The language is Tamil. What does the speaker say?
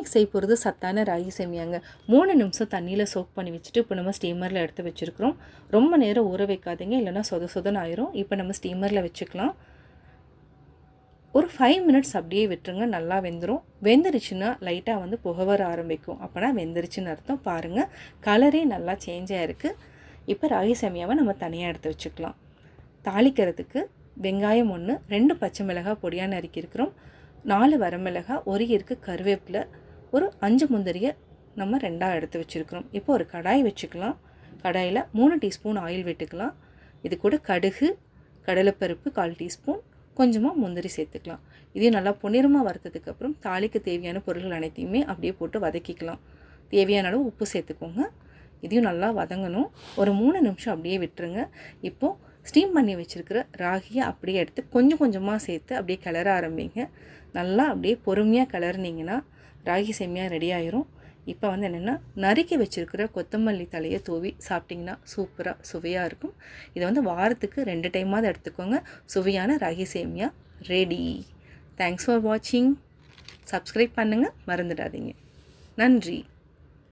இன்றைக்கி செய்ய போகிறது சத்தான ராகி சேமியாங்க. மூணு நிமிஷம் தண்ணியில் சோக் பண்ணி வச்சுட்டு இப்போ நம்ம ஸ்டீமரில் எடுத்து வச்சுருக்கிறோம். ரொம்ப நேரம் ஊற வைக்காதீங்க இல்லைன்னா சொத சொதன் ஆயிரும். இப்போ நம்ம ஸ்டீமரில் வச்சுக்கலாம். ஒரு ஃபைவ் மினிட்ஸ் அப்படியே விட்டுருங்க நல்லா வெந்துடும் வெந்துருச்சுன்னா லைட்டாக வந்து புக வர ஆரம்பிக்கும். அப்போனா வெந்துருச்சுன்னு அர்த்தம். பாருங்கள் கலரே நல்லா சேஞ்ச் ஆகிருக்கு இப்போ ராகி சேமியாவை நம்ம தனியாக எடுத்து வச்சுக்கலாம். தாளிக்கிறதுக்கு வெங்காயம் ஒன்று ரெண்டு பச்சை மிளகாய் பொடியாக நறுக்கியிருக்கிறோம் நாலு வரமிளகாய் ஒரு இருக்கு கருவேப்பிலை ஒரு அஞ்சு முந்திரியை நம்ம ரெண்டாக எடுத்து வச்சுருக்கிறோம். இப்போ ஒரு கடாய் வச்சுக்கலாம். கடாயில் மூணு டீஸ்பூன் ஆயில் விட்டுக்கலாம். இது கூட கடுகு கடலைப்பருப்பு கால் டீஸ்பூன் கொஞ்சமாக முந்திரி சேர்த்துக்கலாம். இதையும் நல்லா பொன்னிறமாக வறுத்ததுக்கு அப்புறம் தாளிக்கு தேவையான பொருள்கள் அனைத்தையுமே அப்படியே போட்டு வதக்கிக்கலாம். தேவையான அளவு உப்பு சேர்த்துக்கோங்க. இதையும் நல்லா வதங்கணும். ஒரு மூணு நிமிஷம் அப்படியே விட்டுருங்க. இப்போது ஸ்டீம் பண்ணி வச்சுருக்கிற ராகியை அப்படியே எடுத்து கொஞ்சம் கொஞ்சமாக சேர்த்து அப்படியே கிளற ஆரம்பிங்க. நல்லா அப்படியே பொறுமையாக கிளறினீங்கன்னா ராகி சேமியா ரெடி ஆயிரும். இப்போ வந்து என்னென்னா நறுக்கி வச்சுருக்கிற கொத்தமல்லி தலையை தூவி சாப்பிட்டிங்கன்னா சூப்பராக சுவையாக இருக்கும். இதை வந்து வாரத்துக்கு ரெண்டு டைமாவது எடுத்துக்கோங்க. சுவையான ராகி சேமியா ரெடி தேங்க்ஸ் ஃபார் வாட்சிங் சப்ஸ்கிரைப் பண்ணுங்கள் மறந்துடாதீங்க. நன்றி.